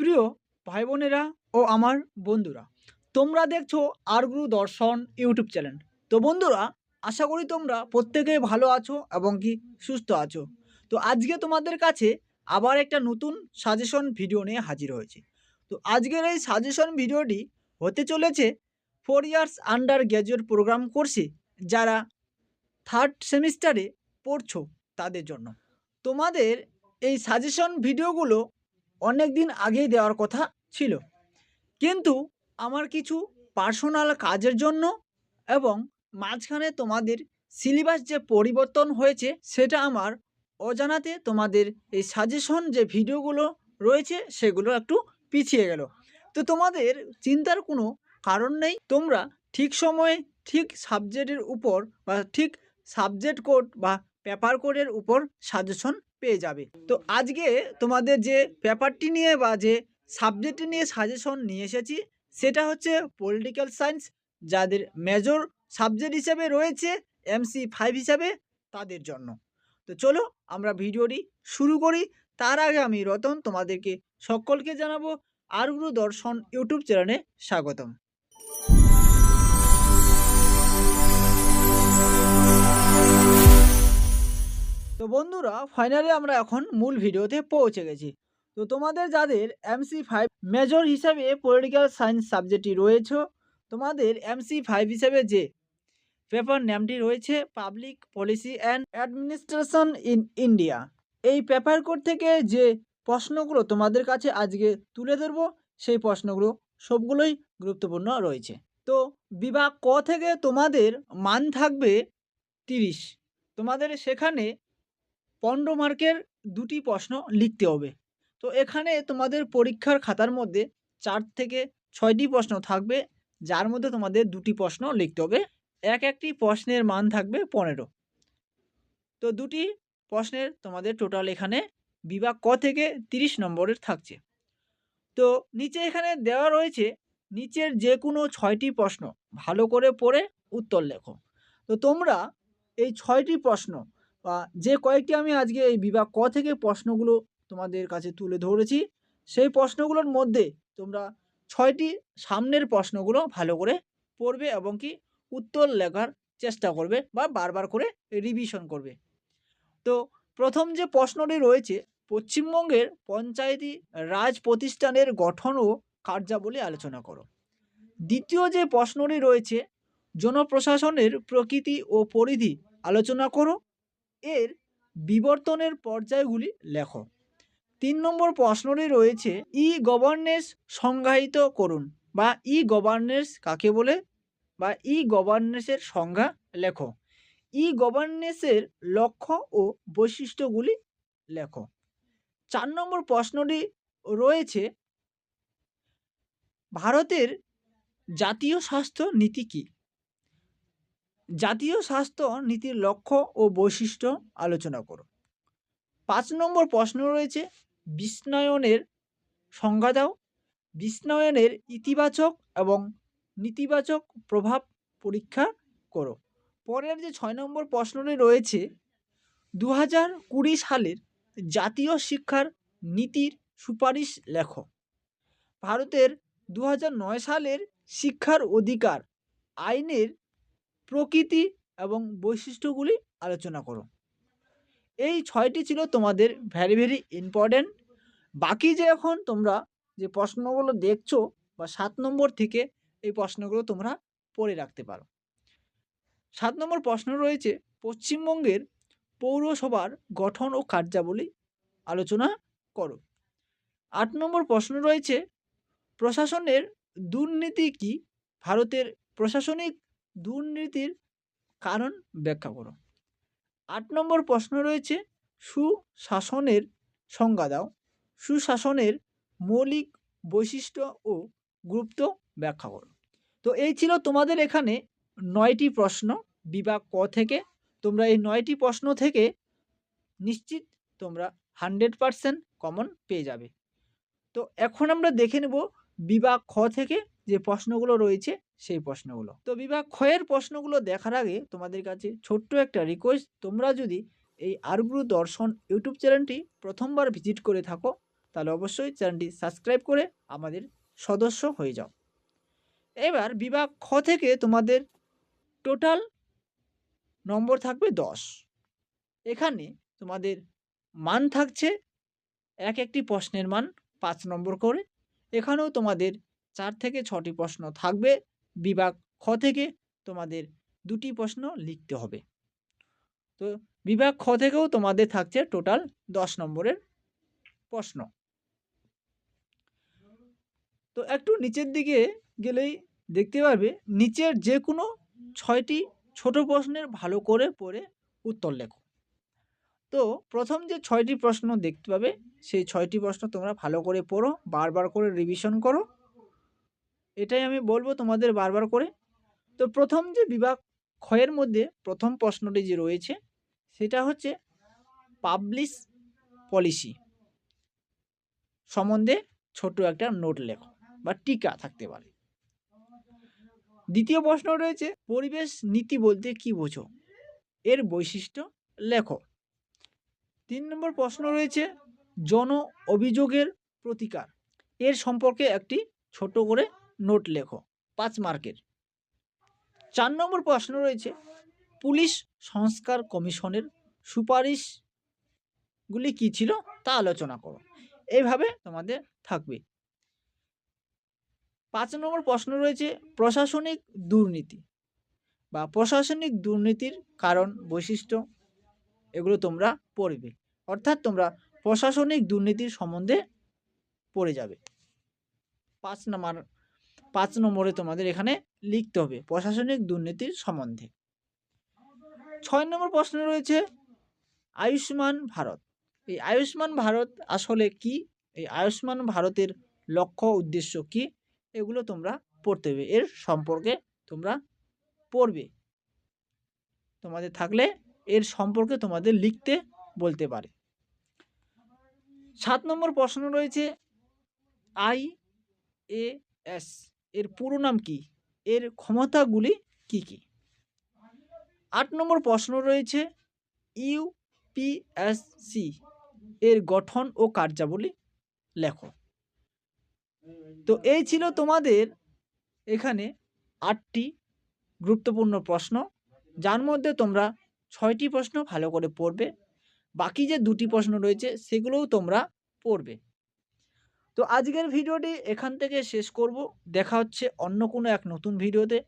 প্রিয় ভাই বোনেরা ও আমার বন্ধুরা, তোমরা দেখছ আরগুরু দর্শন ইউটিউব চ্যানেল। তো বন্ধুরা, আশা করি তোমরা প্রত্যেকেই ভালো আছো এবং কি সুস্থ আছো। তো আজকে তোমাদের কাছে আবার একটা নতুন সাজেশন ভিডিও নিয়ে হাজির হয়েছে। তো আজকের এই সাজেশন ভিডিওটি হতে চলেছে four years undergraduate programme কোর্সে যারা থার্ড সেমিস্টারে পড়ছো তাদের জন্য। তোমাদের এই সাজেশন ভিডিওগুলো অনেক দিন আগেই দেওয়ার কথা ছিল। কিন্তু আমার কিছু পার্সোনাল কাজের জন্য এবং মাঝখানে তোমাদের সিলেবাস যে পরিবর্তন হয়েছে সেটা আমার অজানাতে তোমাদের এই সাজেশন যে ভিডিওগুলো রয়েছে সেগুলো একটু পিছিয়ে গেল। তো তোমাদের চিন্তার কোনো কারণ নেই, তোমরা ঠিক সময়ে ঠিক সাবজেক্টের উপর বা ঠিক সাবজেক্ট কোড বা পেপার কোডের উপর সাজেশন পেয়ে যাবে। তো আজকে তোমাদের যে পেপারটি নিয়ে বা যে সাবজেক্টটি নিয়ে সাজেশন নিয়ে এসেছি, সেটা হচ্ছে পলিটিক্যাল সায়েন্স যাদের মেজর সাবজেক্ট হিসেবে রয়েছে এমসি ফাইভ হিসাবে তাদের জন্য। তো চলো আমরা ভিডিওটি শুরু করি। তার আগে আমি রতন, তোমাদেরকে সকলকে জানাব আরগুরু দর্শন ইউটিউব চ্যানেলে স্বাগতম। তো বন্ধুরা ফাইনালি আমরা এখন মূল ভিডিওতে পৌঁছে গেছি। তো তোমাদের যাদের এমসি ফাইভ মেজর হিসাবে পলিটিক্যাল সায়েন্স সাবজেক্টটি রয়েছে, তোমাদের এমসি ফাইভ হিসাবে যে পেপার নামটি রয়েছে public policy and administration in India এই পেপার কোড থেকে যে প্রশ্নগুলো তোমাদের কাছে আজকে তুলে ধরবো, সেই প্রশ্নগুলো সবগুলোই গুরুত্বপূর্ণ রয়েছে। তো বিভাগ ক থেকে তোমাদের মান থাকবে তিরিশ। তোমাদের সেখানে পনেরো মার্কের দুটি প্রশ্ন লিখতে হবে। তো এখানে তোমাদের পরীক্ষার খাতার মধ্যে চার থেকে ছয়টি প্রশ্ন থাকবে, যার মধ্যে তোমাদের দুটি প্রশ্ন লিখতে হবে। এক একটি প্রশ্নের মান থাকবে পনেরো। তো দুটি প্রশ্নের তোমাদের টোটাল এখানে বিভাগ ক থেকে তিরিশ নম্বরের থাকছে। তো নিচে এখানে দেওয়া রয়েছে, নিচের যে কোনো ছয়টি প্রশ্ন ভালো করে পড়ে উত্তর লেখো। তো তোমরা এই ছয়টি প্রশ্ন বা যে কয়েকটি আমি আজকে এই বিভাগ ক থেকে প্রশ্নগুলো তোমাদের কাছে তুলে ধরেছি, সেই প্রশ্নগুলোর মধ্যে তোমরা ছয়টি সামনের প্রশ্নগুলো ভালো করে পড়বে এবং কি উত্তর লেখার চেষ্টা করবে বা বারবার করে রিভিশন করবে। তো প্রথম যে প্রশ্নটি রয়েছে, পশ্চিমবঙ্গের পঞ্চায়েতি রাজ প্রতিষ্ঠানের গঠন ও কার্যাবলী আলোচনা করো। দ্বিতীয় যে প্রশ্নটি রয়েছে, জনপ্রশাসনের প্রকৃতি ও পরিধি আলোচনা করো। এর বিবর্তনের পর্যায়গুলি লেখো। তিন নম্বর প্রশ্নটি রয়েছে ই গভর্নেন্স সংজ্ঞায়িত করুন বা ই গভর্নেন্স কাকে বলে বা ই গভর্নেন্সের সংজ্ঞা লেখো। ই গভর্নেন্সের লক্ষ্য ও বৈশিষ্ট্যগুলি লেখো। চার নম্বর প্রশ্নটি রয়েছে, ভারতের জাতীয় স্বাস্থ্য নীতি কী? জাতীয় স্বাস্থ্য নীতির লক্ষ্য ও বৈশিষ্ট্য আলোচনা করো পাঁচ নম্বর প্রশ্ন রয়েছে বিস্নয়নের সংজ্ঞা দাও। বিস্নয়নের ইতিবাচক এবং নেতিবাচক প্রভাব পরীক্ষা করো। পরের যে ছয় নম্বর প্রশ্নটি রয়েছে দু হাজার কুড়ি সালের জাতীয় শিক্ষার নীতির সুপারিশ লেখো। ভারতের দু নয় সালের শিক্ষার অধিকার আইনের প্রকৃতি এবং বৈশিষ্ট্যগুলি আলোচনা করো। এই ছয়টি ছিল তোমাদের ভ্যারি ভেরি ইম্পর্ট্যান্ট বাকি যে এখন তোমরা যে প্রশ্নগুলো দেখছ বা সাত নম্বর থেকে এই প্রশ্নগুলো তোমরা পড়ে রাখতে পারো। সাত নম্বর প্রশ্ন রয়েছে, পশ্চিমবঙ্গের পৌরসভার গঠন ও কার্যাবলী আলোচনা করো। আট নম্বর প্রশ্ন রয়েছে, প্রশাসনের দুর্নীতি কি ভারতের প্রশাসনিক দুর্নীতির কারণ ব্যাখ্যা করো। আট নম্বর প্রশ্ন রয়েছে, সুশাসনের সংজ্ঞা দাও। সুশাসনের মৌলিক বৈশিষ্ট্য ও গুরুত্ব ব্যাখ্যা করো। তো এই ছিল তোমাদের এখানে নয়টি প্রশ্ন, বিভাগ ক থেকে। তোমরা এই নয়টি প্রশ্ন থেকে নিশ্চিত তোমরা হান্ড্রেড পারসেন্ট কমন পেয়ে যাবে। তো এখন আমরা দেখে নেব বিভাগ খ থেকে যে প্রশ্নগুলো রয়েছে, সেই প্রশ্নগুলো। তো বিভাগ ক্ষয়ের প্রশ্নগুলো দেখার আগে তোমাদের কাছে ছোট্ট একটা রিকোয়েস্ট তোমরা যদি এই আরগুরু দর্শন ইউটিউব চ্যানেলটি প্রথমবার ভিজিট করে থাকো, তাহলে অবশ্যই চ্যানেলটি সাবস্ক্রাইব করে আমাদের সদস্য হয়ে যাও। এবার বিভাগ খ থেকে তোমাদের টোটাল নম্বর থাকবে দশ। এখানে তোমাদের মান থাকছে এক একটি প্রশ্নের মান পাঁচ নম্বর করে। এখানেও তোমাদের চার থেকে ছটি প্রশ্ন থাকবে। বিভাগ খ থেকে তোমাদের দুটি প্রশ্ন লিখতে হবে। তো বিভাগ খ থেকেও তোমাদের থাকছে টোটাল দশ নম্বরের প্রশ্ন। তো একটু নিচের দিকে গেলেই দেখতে পারবে, নিচের যে কোনো ছয়টি ছোট প্রশ্নের ভালো করে পড়ে উত্তর লেখো। তো প্রথম যে ছয়টি প্রশ্ন দেখতে পাবে, সেই ছয়টি প্রশ্ন তোমরা ভালো করে পড়ো, বারবার করে রিভিশন করো। এটাই আমি বলব তোমাদের বারবার করে। তো প্রথম যে বিভাগ ক্ষয়ের মধ্যে প্রথম প্রশ্নটি যে রয়েছে, সেটা হচ্ছে পাবলিশ পলিসি সম্বন্ধে ছোট একটা নোট লেখো বা টিকা থাকতে পারে। দ্বিতীয় প্রশ্ন রয়েছে, পরিবেশ নীতি বলতে কি বোঝো? এর বৈশিষ্ট্য লেখো। তিন নম্বর প্রশ্ন রয়েছে, জন অভিযোগের প্রতিকার। এর সম্পর্কে একটি ছোট করে নোট লেখো, পাঁচ মার্কের। চার নম্বর প্রশ্ন রয়েছে, পুলিশ সংস্কার কমিশনের সুপারিশগুলি কী ছিল তা আলোচনা করো এইভাবে তোমাদের থাকবে। পাঁচ নম্বর প্রশ্ন রয়েছে, প্রশাসনিক দুর্নীতি বা প্রশাসনিক দুর্নীতির কারণ, বৈশিষ্ট্য, এগুলো তোমরা পড়বে, অর্থাৎ তোমরা প্রশাসনিক দুর্নীতির সম্বন্ধে পড়ে যাবে। পাঁচ নম্বর পাঁচ নম্বরে তোমাদের এখানে লিখতে হবে প্রশাসনিক দুর্নীতির সম্বন্ধে। ছয় নম্বর প্রশ্ন রয়েছে, আয়ুষ্মান ভারত। এই আয়ুষ্মান ভারত আসলে কি? এই আয়ুষ্মান ভারতের লক্ষ্য উদ্দেশ্য কি? এগুলো তোমরা পড়তে হবে। এর সম্পর্কে তোমরা পড়বে। তোমাদের থাকলে এর সম্পর্কে তোমাদের লিখতে বলতে পারে। সাত নম্বর প্রশ্ন রয়েছে, আই এ এস এর পুরো নাম কি? এর ক্ষমতাগুলি কি কি? আট নম্বর প্রশ্ন রয়েছে ইউপিএসসি এর গঠন ও কার্যাবলী লেখো। তো এই ছিল তোমাদের এখানে আটটি গুরুত্বপূর্ণ প্রশ্ন, যার মধ্যে তোমরা ছয়টি প্রশ্ন ভালো করে পড়বে। বাকি যে দুটি প্রশ্ন রয়েছে, সেগুলোও তোমরা পড়বে। তো আজকের ভিডিওটি এখান থেকে শেষ করব। দেখা হচ্ছে অন্য কোনো এক নতুন ভিডিওতে।